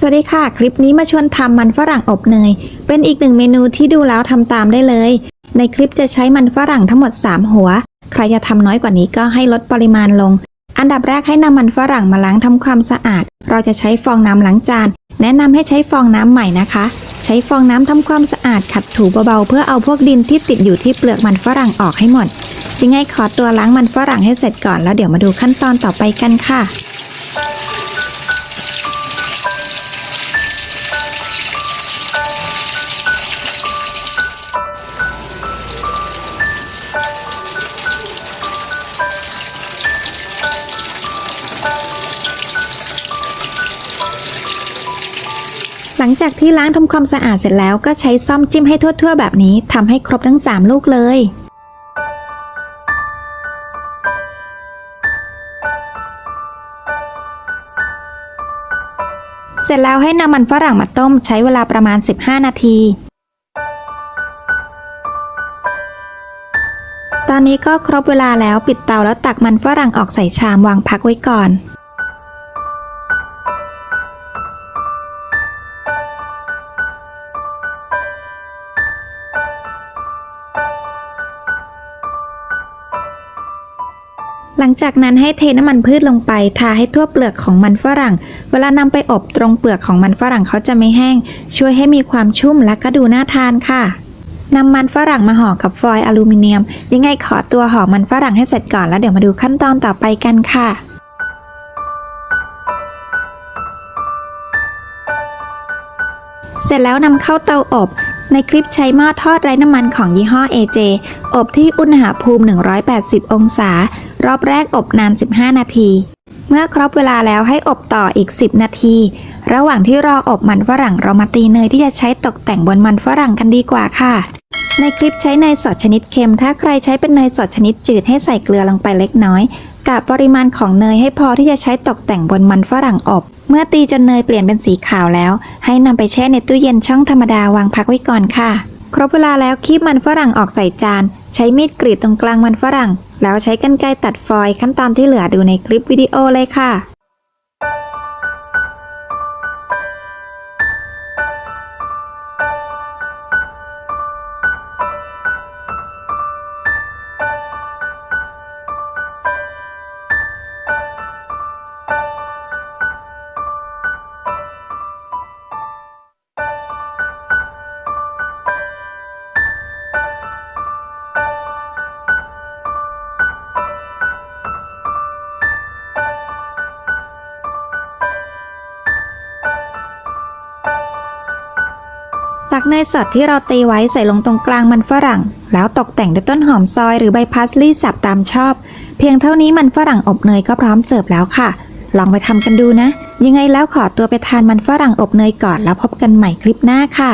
สวัสดีค่ะ คลิปนี้มาชวนทำมันฝรั่งอบเนย เป็นอีกหนึ่งเมนูที่ดูแล้วทำตามได้เลย ในคลิปจะใช้มันฝรั่งทั้งหมด 3 หัว ใครจะทำน้อยกว่านี้ก็ให้ลดปริมาณลง อันดับแรกให้นำมันฝรั่งมาล้างทำความสะอาด เราจะใช้ฟองน้ำล้างจาน แนะนำให้ใช้ฟองน้ำใหม่นะคะ ใช้ฟองน้ำทำความสะอาดขัดถูเบาๆเพื่อเอาพวกดินที่ติดอยู่ที่เปลือกมันฝรั่งออกให้หมดยังไงขอตัวล้างมันฝรั่งให้เสร็จก่อนแล้วเดี๋ยวมาดูขั้นตอนต่อไปกันค่ะ หลังจากที่ล้างทำความสะอาดเสร็จแล้วก็ใช้ซ่อมจิ้มให้ทั่วๆ แบบนี้ทำให้ครบทั้ง 3 ลูกเลยเสร็จแล้วให้นำมันฝรั่งมาต้มใช้เวลาประมาณ 15 นาที ตอนนี้ก็ครบเวลาแล้วปิดเตาแล้วตักมันฝรั่งออกใส่ชามวางพักไว้ก่อน หลังจากนั้นให้เทน้ำมันพืชลงไป ทาให้ทั่วเปลือกของมันฝรั่ง เวลานำไปอบตรงเปลือกของมันฝรั่งเขาจะไม่แห้ง ช่วยให้มีความชุ่มและก็ดูน่าทานค่ะนำมันฝรั่งมาห่อกับฟอยล์อลูมิเนียม ยังไงขอตัวห่อมันฝรั่งให้เสร็จก่อนแล้วเดี๋ยวมาดูขั้นตอนต่อไปกันค่ะเสร็จแล้วนำเข้าเตาอบ ในคลิปใช้หม้อทอดไร้น้ำมันของยี่ห้อ AJ อบที่อุณหภูมิ 180 องศา รอบแรกอบนาน 15 นาที เมื่อครบเวลาแล้วให้อบต่ออีก 10 นาที ระหว่างที่รออบมันฝรั่งเรามาตีเนยที่จะใช้ตกแต่งบนมันฝรั่งกันดีกว่าค่ะ ในคลิปใช้เนยสดชนิดเค็ม ถ้าใครใช้เป็นเนยสดชนิดจืดให้ใส่เกลือลงไปเล็กน้อยกะปริมาณของเนยให้พอที่จะใช้ตกแต่งบนมันฝรั่งอบ เมื่อตีจนเนยเปลี่ยนเป็นสีขาวแล้ว ให้นำไปแช่ในตู้เย็นช่องธรรมดาวางพักไว้ก่อนค่ะ ครบเวลาแล้วคีบมันฝรั่งออกใส่จาน ใช้มีดกรีดตรงกลางมันฝรั่ง แล้วใช้กรรไกรตัดฟอยล์ขั้นตอนที่เหลือดูในคลิปวิดีโอเลยค่ะ ตักเนยสดที่เราตีไว้ใส่ลงตรงกลางมันฝรั่ง แล้วตกแต่งด้วยต้นหอมซอยหรือใบพาสลี่สับตามชอบ เพียงเท่านี้มันฝรั่งอบเนยก็พร้อมเสิร์ฟแล้วค่ะ ลองไปทำกันดูนะ ยังไงแล้วขอตัวไปทานมันฝรั่งอบเนยก่อนแล้วพบกันใหม่คลิปหน้าค่ะ